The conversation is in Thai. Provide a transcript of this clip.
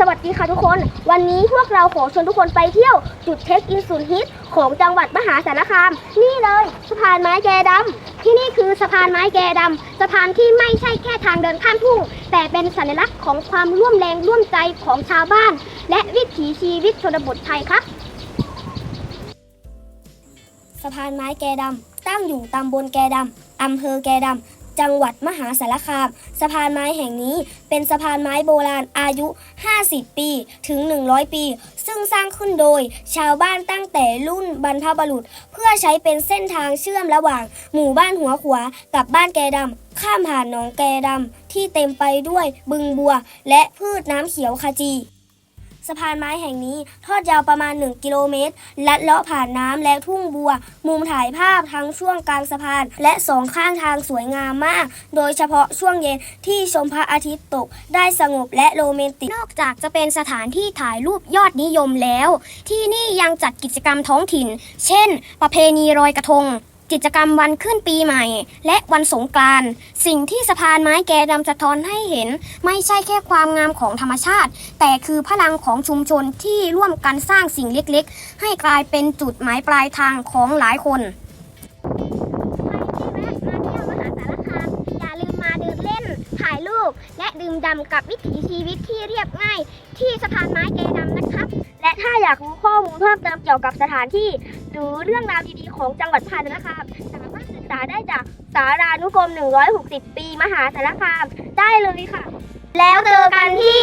สวัสดีค่ะทุกคน วันนี้พวกเราขอชวนทุกคนไปเที่ยวจุดเช็คอินศูนย์ฮิตของจังหวัดมหาสารคาม นี่เลยสะพานไม้แกดำที่นี่คือสะพานไม้แกดำสะพานที่ไม่ใช่แค่ทางเดินข้ามทุ่งแต่เป็นสัญลักษณ์ของความร่วมแรงร่วมใจของชาวบ้าน และวิถีชีวิตชนบทไทยครับสะพานไม้แกดำตั้งอยู่ตำบลแกดำอำเภอแกดำ จังหวัดมหาสารคาม สะพานไม้แห่งนี้เป็นสะพานไม้โบราณอายุ 50 ปีถึง 100 ปี ซึ่งสร้างขึ้นโดยชาวบ้านตั้งแต่รุ่นบรรพบุรุษ เพื่อใช้เป็นเส้นทางเชื่อมระหว่าง หมู่บ้านหัวขวากับบ้านแกดำข้ามผ่านหนองแกดำที่เต็มไปด้วยบึงบัว และพืชน้ำเขียวขจี สะพานไม้แห่งนี้ทอดยาวประมาณ 1 กิโลเมตร ลัดเลาะผ่านน้ำและทุ่งบัว มุมถ่ายภาพทั้งช่วงกลางสะพาน และสองข้างทางสวยงามมาก โดยเฉพาะช่วงเย็นที่ชมพระอาทิตย์ตกได้สงบและโรแมนติก นอกจากจะเป็นสถานที่ถ่ายรูปยอดนิยมแล้ว ที่นี่ยังจัดกิจกรรมท้องถิ่น เช่น ประเพณีลอยกระทง กิจกรรมวันขึ้นปีใหม่ และวันสงกรานต์สิ่งที่สะพานไม้แกดำสะท้อนให้เห็น ไม่ใช่แค่ความงามของธรรมชาติ แต่คือพลังของชุมชนที่ร่วมกันสร้างสิ่งเล็กๆ ให้กลายเป็นจุดหมายปลายทางของหลายคนใครที่แวะมาเที่ยวมหาสารคามอย่าลืมมาเดินเล่นถ่ายรูปและดื่มด่ำกับวิถีชีวิตที่เรียบง่าย ที่สะพานไม้แกดำนะครับ และถ้าอยากรู้ข้อมูลเพิ่มเติมเกี่ยวกับสถานที่ หรือเรื่องราวดีๆของจังหวัดพาสารคามสามารถศึกษาได้จากสารานุกรม 160 ปีมหาสารคามได้เลยค่ะ แล้วเจอกันที่